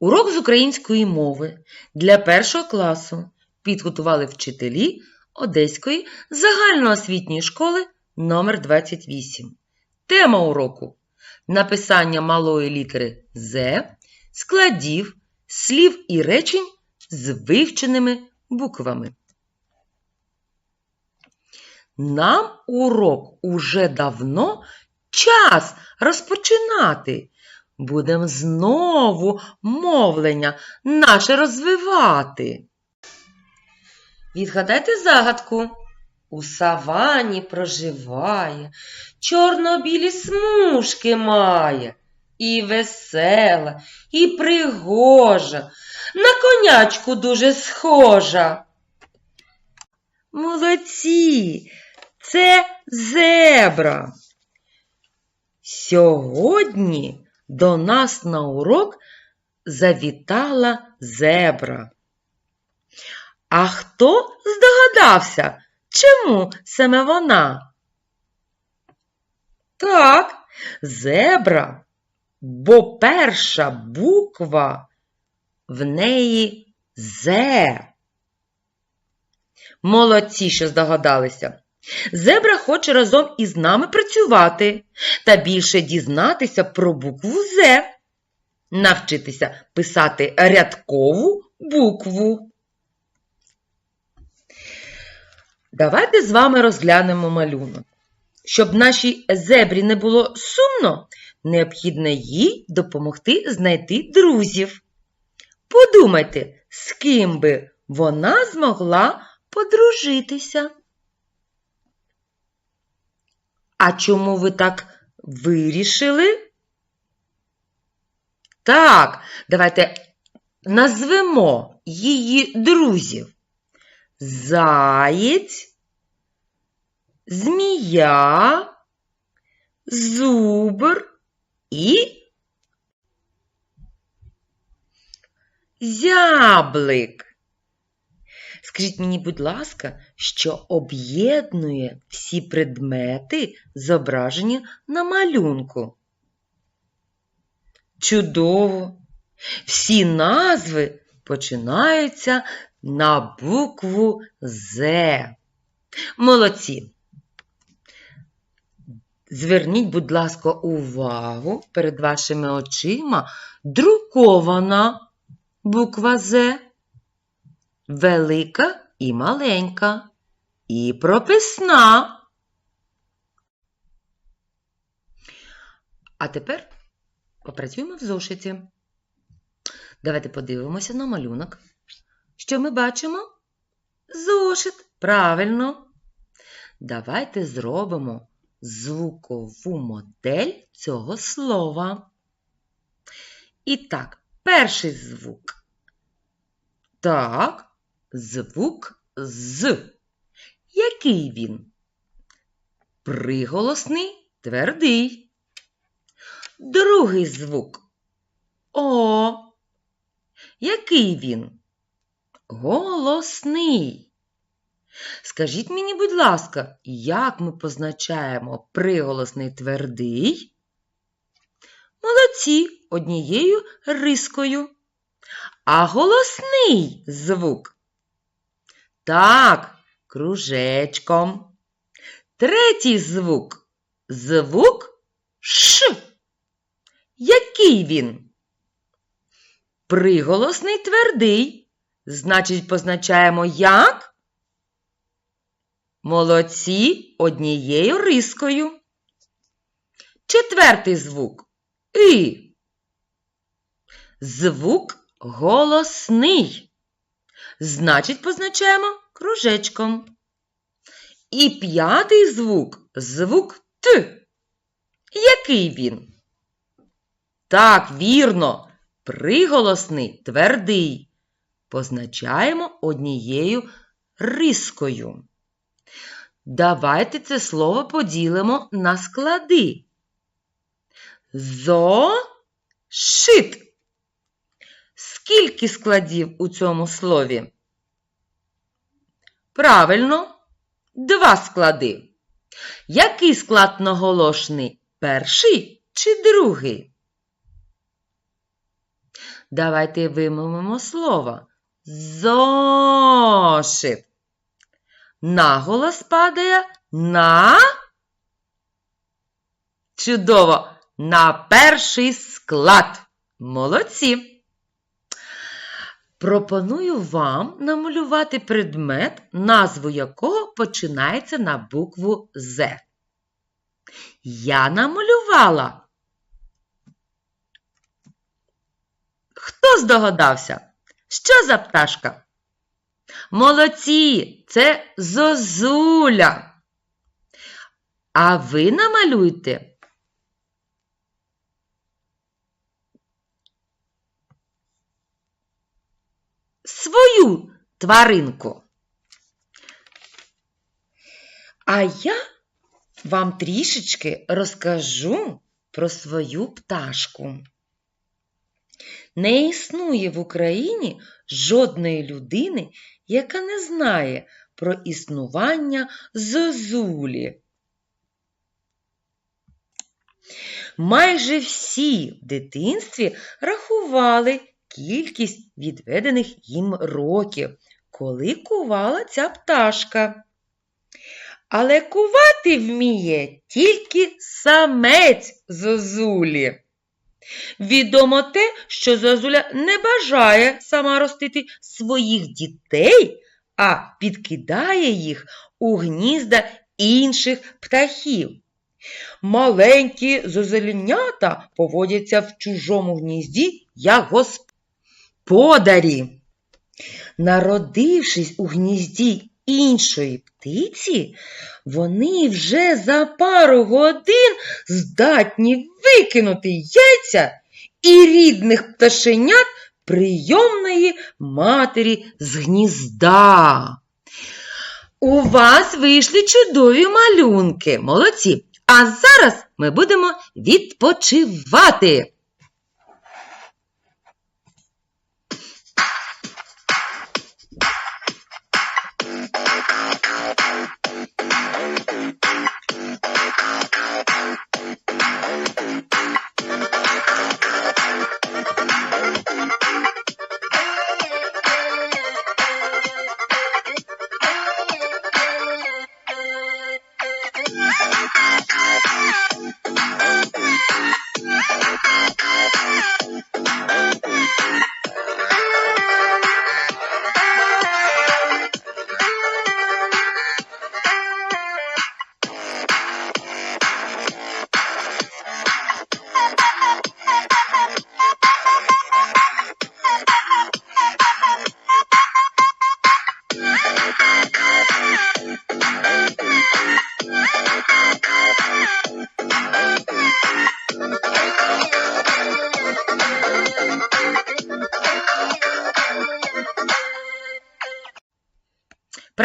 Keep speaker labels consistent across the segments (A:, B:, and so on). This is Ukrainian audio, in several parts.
A: Урок з української мови для першого класу підготували вчителі Одеської загальноосвітньої школи номер 28. Тема уроку написання малої літери З, складів, слів і речень з вивченими буквами. Нам урок уже давно час розпочинати. Будем знову мовлення наше розвивати. Відгадайте загадку. У савані проживає, чорно-білі смужки має, і весела, і пригожа, на конячку дуже схожа. Молодці, це зебра. Сьогодні до нас на урок завітала зебра. А хто здогадався, чому саме вона? Так, зебра, бо перша буква в неї Зе. Молодці, що здогадалися. Зебра хоче разом із нами працювати та більше дізнатися про букву З, навчитися писати рядкову букву. Давайте з вами розглянемо малюнок. Щоб нашій зебрі не було сумно, необхідно їй допомогти знайти друзів. Подумайте, з ким би вона змогла подружитися. А чому ви так вирішили? Так, давайте назвемо її друзів. Заєць, змія, зубр і зяблик. Скажіть мені, будь ласка, що об'єднує всі предмети, зображені на малюнку? Чудово! Всі назви починаються на букву З. Молодці. Зверніть, будь ласка, увагу перед вашими очима друкована буква З велика і маленька, і прописна. А тепер попрацюємо в зошиті. Давайте подивимося на малюнок. Що ми бачимо? Зошит. Правильно. Давайте зробимо звукову модель цього слова. І так, перший звук. Так, звук з. Який він? Приголосний, твердий. Другий звук О. Який він? Голосний. Скажіть мені, будь ласка, як ми позначаємо приголосний твердий? Молодці однією рискою. А голосний звук? Так, кружечком. Третій звук. Звук Ш. Який він? Приголосний твердий. Значить, позначаємо як? Молодці однією рискою. Четвертий звук І. Звук голосний. Значить, позначаємо кружечком. І п'ятий звук звук Т. Який він? Так, вірно, приголосний твердий. Позначаємо однією рискою. Давайте це слово поділимо на склади. Зошит. Скільки складів у цьому слові? Правильно, два склади. Який склад наголошений? Перший чи другий? Давайте вимовимо слово. Зошит. Наголос падає на. Чудово! На перший склад. Молодці! Пропоную вам намалювати предмет, назву якого починається на букву З. Я намалювала. Хто здогадався? Що за пташка? Молодці, це зозуля. А ви намалюйте свою тваринку. А я вам трішечки розкажу про свою пташку. Не існує в Україні жодної людини, яка не знає про існування зозулі. Майже всі в дитинстві рахували кількість відведених їм років, коли кувала ця пташка. Але кувати вміє тільки самець зозулі. Відомо те, що зозуля не бажає сама ростити своїх дітей, а підкидає їх у гнізда інших птахів. Маленькі зозеленята поводяться в чужому гнізді як господарі. Народившись у гнізді іншої птиці, вони вже за пару годин здатні викинути яйця і рідних пташенят прийомної матері з гнізда. У вас вийшли чудові малюнки, молодці. А зараз ми будемо відпочивати.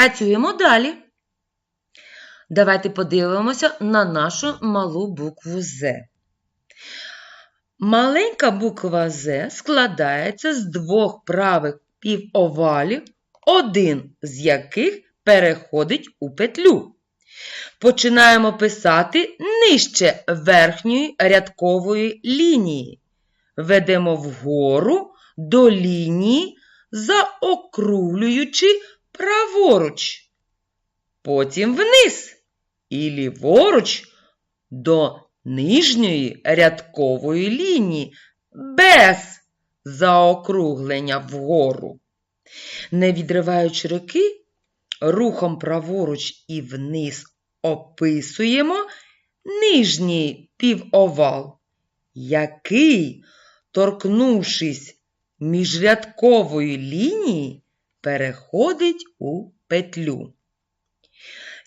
A: Працюємо далі. Давайте подивимося на нашу малу букву З. Маленька буква З складається з двох правих півовалів, один з яких переходить у петлю. Починаємо писати нижче верхньої рядкової лінії. Ведемо вгору до лінії, заокруглюючи праворуч, потім вниз і ліворуч до нижньої рядкової лінії без заокруглення вгору. Не відриваючи руки, рухом праворуч і вниз описуємо нижній півовал, який, торкнувшись міжрядкової лінії, переходить у петлю.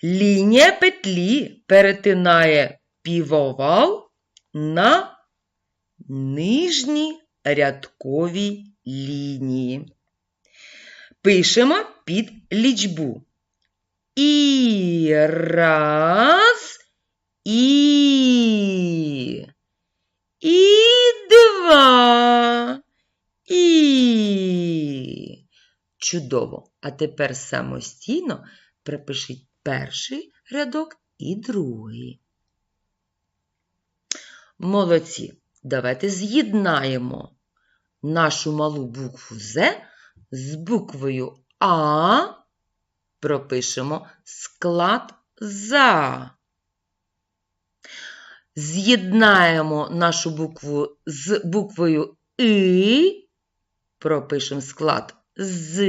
A: Лінія петлі перетинає півовал на нижній рядковій лінії. Пишемо під лічбу. І раз, і, і два, і. Чудово. А тепер самостійно припишіть перший рядок і другий. Молодці. Давайте з'єднаємо нашу малу букву З з буквою А пропишемо склад за. З'єднаємо нашу букву з буквою И, пропишемо склад з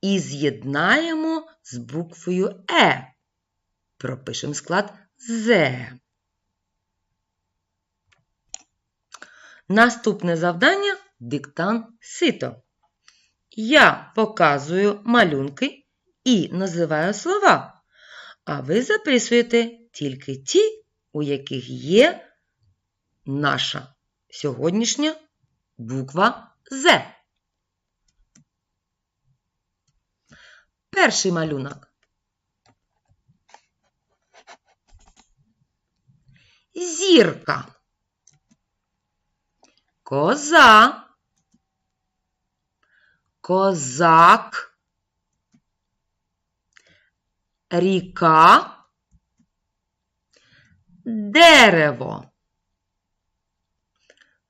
A: і з'єднаємо з буквою Е. Пропишемо склад З. Наступне завдання диктант сито. Я показую малюнки і називаю слова, а ви записуєте тільки ті, у яких є наша сьогоднішня буква З. Перший малюнок. Зірка. Коза. Козак. Ріка. Дерево.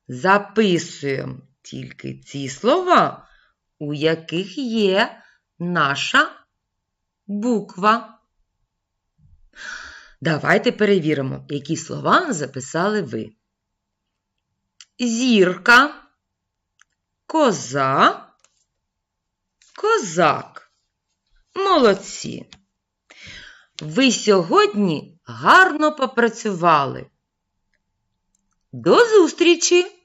A: Записуємо тільки ці слова, у яких є наша буква. Давайте перевіримо, які слова записали ви. Зірка, коза, козак. Молодці. Ви сьогодні гарно попрацювали. До зустрічі!